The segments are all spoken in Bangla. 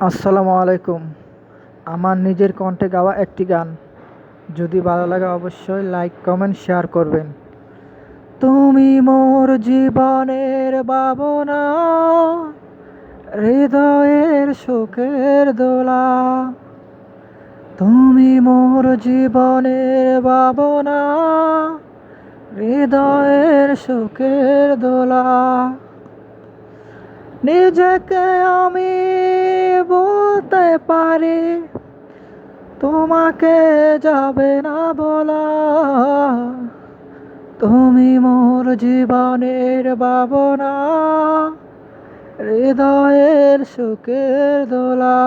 আসসালামু আলাইকুম। আমার নিজের কণ্ঠে গাওয়া একটি গান। যদি ভালো লাগে অবশ্যই লাইক, কমেন্ট, শেয়ার করবেন। তুমি মোর জীবনের ভাবনা, হৃদয়ের সুখের দোলা। তুমি মোর জীবনের ভাবনা, হৃদয়ের সুখের দোলা। নিজেকে আমি পারি, তোমাকে যাবে না বলা। তুমি মোর জীবনের ভাবনা, হৃদয়ের সুখের দোলা।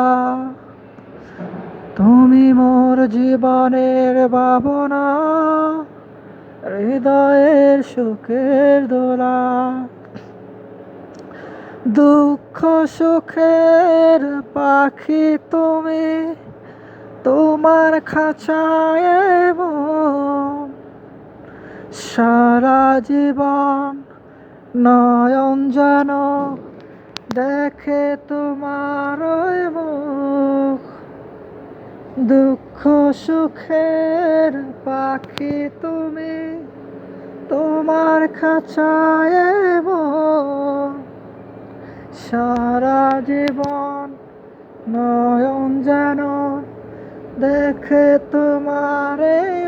তুমি মোর জীবনের ভাবনা, হৃদয়ের সুখের দোলা। দুঃখ সুখের পাখি তুমি, তোমার খাঁচায় সারা জীবন নয়ন যেন দেখে তোমার দুঃখ সুখের পাখি তুমি, তোমার খাঁচায় সারা জীবন নয়ন যেন দেখে তোমার এই